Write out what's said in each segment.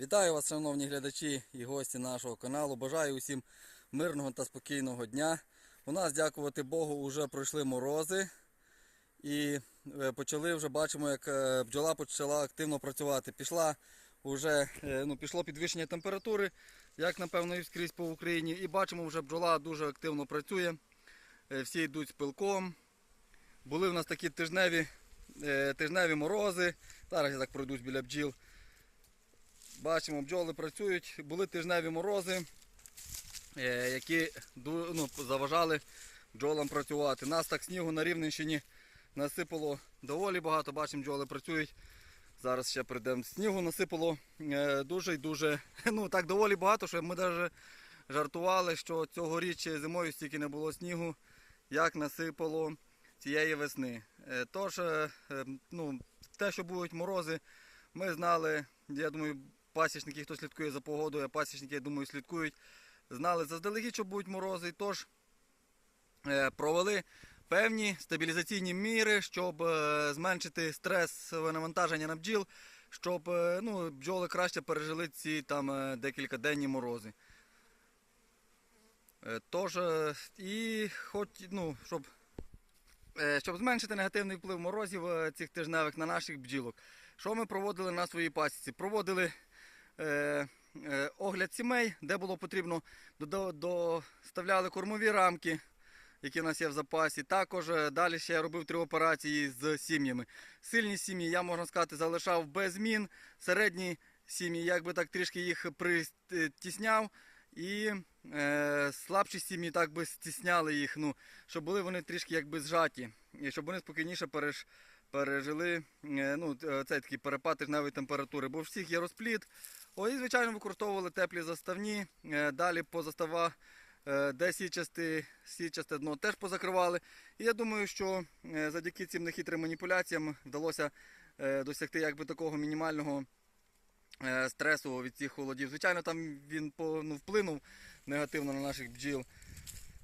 Вітаю вас, шановні глядачі і гості нашого каналу. Бажаю усім мирного та спокійного дня. У нас, дякувати Богу, вже пройшли морози і е, почали вже бачимо, як е, бджола почала активно працювати. Пішла вже, е, ну, пішло підвищення температури, як напевно і скрізь по Україні. І бачимо, вже бджола дуже активно працює. Всі йдуть з пилком. Були в нас такі тижневі, тижневі морози. Зараз я так пройдусь біля бджіл. Бачимо, бджоли працюють. Були тижневі морози, е, які ну, заважали бджолам працювати. Нас так снігу на Рівненщині насипало доволі багато. Бачимо, бджоли працюють. Зараз ще прийдемо. Снігу насипало е, дуже і дуже, ну так доволі багато, що ми навіть жартували, що цьогоріч зимою стільки не було снігу, як насипало цієї весни. Е, Тож, е, е, ну, те, що будуть морози, ми знали, я думаю, пасічники, хто слідкує за погодою, а пасічники, я думаю, слідкують, знали заздалегідь, що будуть морози, тож е, провели певні стабілізаційні міри, щоб е, зменшити стресове навантаження на бджіл, щоб е, ну, бджоли краще пережили ці там е, декілька денні морози. Тож, і хоч, ну, щоб, щоб зменшити негативний вплив морозів цих тижневих на наших бджілок, що ми проводили на своїй пасіці? Проводили огляд сімей, де було потрібно, доставляли кормові рамки, які в нас є в запасі. Також е, далі ще я робив три операції з сім'ями. Сильні сім'ї, я можна сказати, залишав без змін. Середні сім'ї, якби так трішки їх притісняв. І е, слабші сім'ї так би стісняли їх, ну, щоб були вони трішки якби зжаті, і щоб вони спокійніше переж, пережили е, ну, е, цей такий перепад тижневої температури. Бо в всіх є розпліт. О, звичайно, використовували теплі заставні. Е, далі по застава, е, де січасти, січасте дно теж позакривали. І я думаю, що е, завдяки цим нехитрим маніпуляціям вдалося досягти якби такого мінімального стресу від цих холодів. Звичайно, там він ну, вплинув негативно на наших бджіл.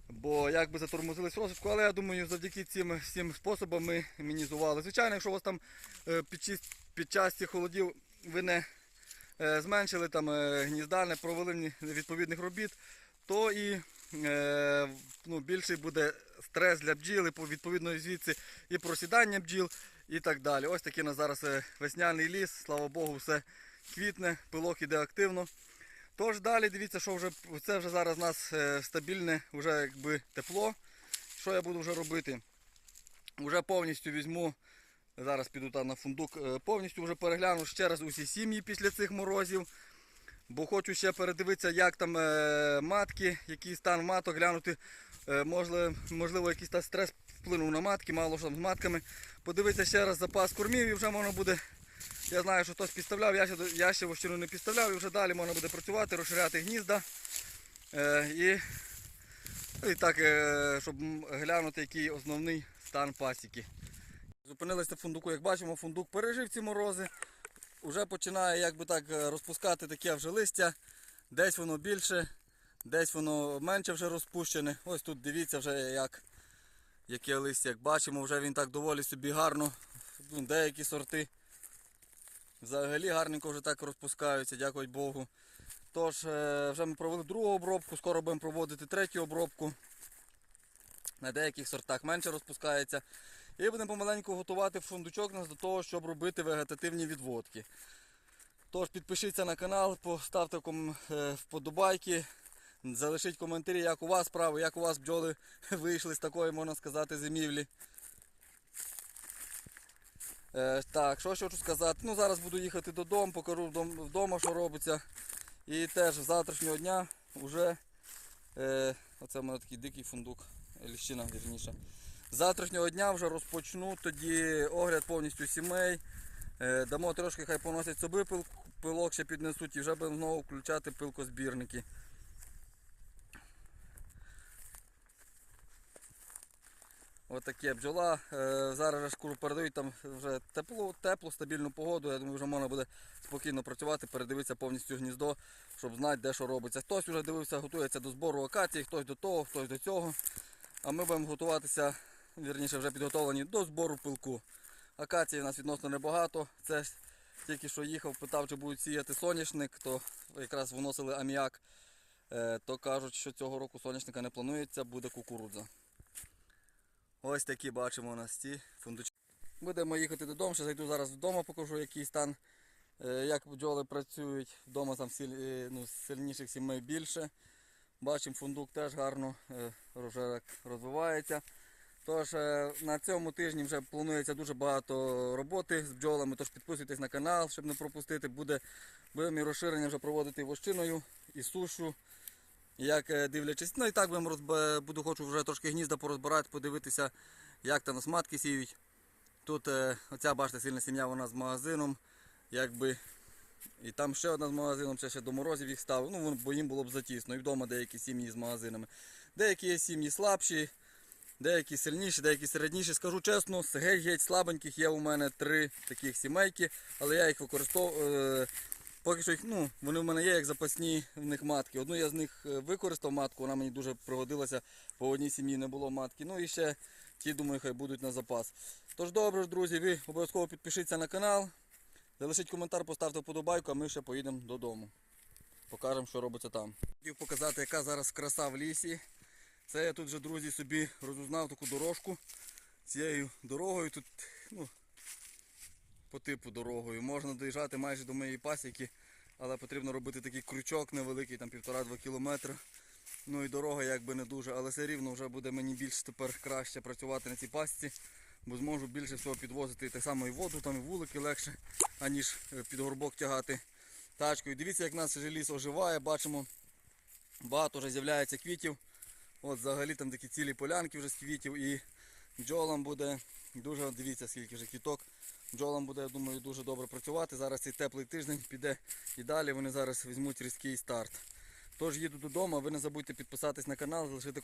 Бо як би затормозились розвитку, але я думаю, завдяки цим всім способам ми мінізували. Звичайно, якщо у вас там під, час- цих холодів ви не зменшили там е, гнізда, не провели відповідних робіт, то і е, ну, більший буде стрес для бджіл, і відповідно звідси і просідання бджіл, і так далі. Ось такий у нас зараз е, весняний ліс, слава Богу, все квітне, пилок іде активно. Тож далі дивіться, що вже це вже зараз у нас е, стабільне, вже якби тепло. Що я буду вже робити? Уже повністю візьму, зараз піду там на фундук, е, повністю вже перегляну ще раз усі сім'ї після цих морозів. Бо хочу ще передивитися, як там е, матки, який стан маток, глянути, е, можливо, можливо, якийсь там стрес вплинув на матки, мало що там з матками. Подивитися ще раз запас кормів і вже можна буде я знаю, що хтось підставляв, я ще, я ще вощину не підставляв і вже далі можна буде працювати, розширяти гнізда. І, і так, щоб глянути, який основний стан пасіки. Зупинилися на фундуку, як бачимо, фундук пережив ці морози. Уже починає якби так е, розпускати таке вже листя. Десь воно більше, десь воно менше вже розпущене. Ось тут дивіться вже як, яке листя, як бачимо, вже він так доволі собі гарно. Ну, Деякі сорти Взагалі гарненько вже так розпускаються, дякувати Богу. Тож, е, вже ми провели другу обробку, скоро будемо проводити третю обробку. На деяких сортах менше розпускається. І будемо помаленьку готувати фундучок нас до того, щоб робити вегетативні відводки. Тож підпишіться на канал, поставте е, вподобайки, залишіть коментарі, як у вас справи, як у вас бджоли вийшли з такої, можна сказати, зимівлі. Е, так, що ще хочу сказати? Ну, зараз буду їхати додому, покажу вдома, що робиться. І теж з завтрашнього дня вже. Е, оце в мене такий дикий фундук, ліщина вірніше. З завтрашнього дня вже розпочну тоді огляд повністю сімей. Е, дамо трошки, хай поносять собі пил, пилок ще піднесуть і вже будемо знову включати пилкозбірники. Ось таке бджола. Е, Зараз вже шкуру передають, там вже тепло, тепло, стабільну погоду. Я думаю, вже можна буде спокійно працювати, передивитися повністю гніздо, щоб знати, де що робиться. Хтось вже дивився, готується до збору акації, хтось до того, хтось до цього. А ми будемо готуватися, вірніше вже підготовлені до збору пилку. Акації в нас відносно небагато. Це тільки що їхав, питав, чи будуть сіяти соняшник, то якраз вносили аміак. Е, то кажуть, що цього року соняшника не планується, буде кукурудза. Ось такі бачимо у нас ці фундучки. Будемо їхати додому, ще зайду зараз вдома, покажу який стан, е, як бджоли працюють. Вдома там сіль, е, ну, сильніших сімей більше. Бачимо, фундук теж гарно е, розвивається. Тож е, на цьому тижні вже планується дуже багато роботи з бджолами, тож підписуйтесь на канал, щоб не пропустити. Буде, будемо і розширення вже проводити і вощиною, і сушу. Як е, дивлячись, ну і так будемо розб... буду хочу вже трошки гнізда порозбирати, подивитися, як там нас матки сіють. Тут е, оця, бачите, сильна сім'я, вона з магазином. Якби. І там ще одна з магазином, ще, ще до морозів їх ставив. Ну, бо їм було б затісно. І вдома деякі сім'ї з магазинами. Деякі сім'ї слабші, деякі сильніші, деякі середніші. Скажу чесно, з геть-геть слабеньких є у мене три таких сімейки, але я їх використовую. Поки що їх, ну, вони в мене є як запасні в них матки. Одну я з них е, використав матку, вона мені дуже пригодилася, в одній сім'ї не було матки. Ну і ще ті, думаю, хай будуть на запас. Тож добре, друзі, ви обов'язково підпишіться на канал, залишіть коментар, поставте вподобайку, а ми ще поїдемо додому. Покажемо, що робиться там. Хотів показати, яка зараз краса в лісі. Це я тут вже, друзі, собі розузнав таку дорожку. Цією дорогою тут, ну, по типу дорогою. Можна доїжджати майже до моєї пасіки, але потрібно робити такий крючок невеликий, там півтора-два кілометри. Ну і дорога якби не дуже, але все рівно вже буде мені більш тепер краще працювати на цій пасіці, бо зможу більше всього підвозити так само і воду, там і вулики легше, аніж е, під горбок тягати тачкою. Дивіться, як наш же ліс оживає, бачимо, багато вже з'являється квітів. От взагалі там такі цілі полянки вже з квітів і бджолам буде дуже, дивіться скільки вже квіток. Бджолам буде, я думаю, дуже добре працювати. Зараз цей теплий тиждень піде і далі вони зараз візьмуть різкий старт. Тож їду додому, ви не забудьте підписатись на канал, залишити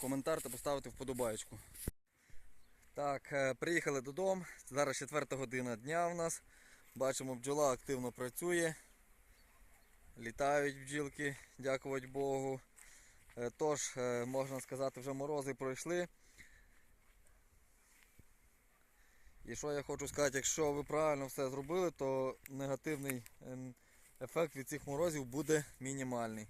коментар та поставити вподобайку. Так, е, приїхали додому. Зараз четверта година дня в нас. Бачимо, бджола активно працює. Літають бджілки, дякувати Богу. Е, Тож, е, можна сказати, вже морози пройшли. І що я хочу сказати, якщо ви правильно все зробили, то негативний ем, ефект від цих морозів буде мінімальний.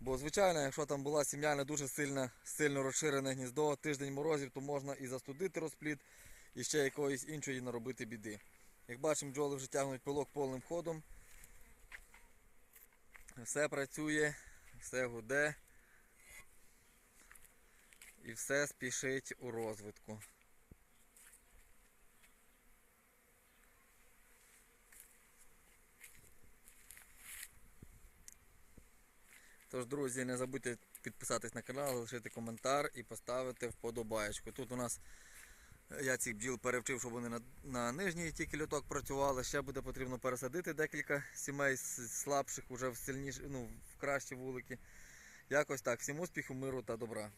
Бо, звичайно, якщо там була сім'я не дуже сильно, сильно розширене гніздо, тиждень морозів, то можна і застудити розплід, і ще якоїсь іншої наробити біди. Як бачимо, бджоли вже тягнуть пилок повним ходом. Все працює, все гуде. І все спішить у розвитку. Тож, друзі, не забудьте підписатись на канал, залишити коментар і поставити вподобаєчку. Тут у нас е, я цих бджіл перевчив, щоб вони на, на нижній тільки льоток працювали. Ще буде потрібно пересадити декілька сімей слабших, уже в сильніші, ну, кращі вулики. Якось так. Всім успіху, миру та добра.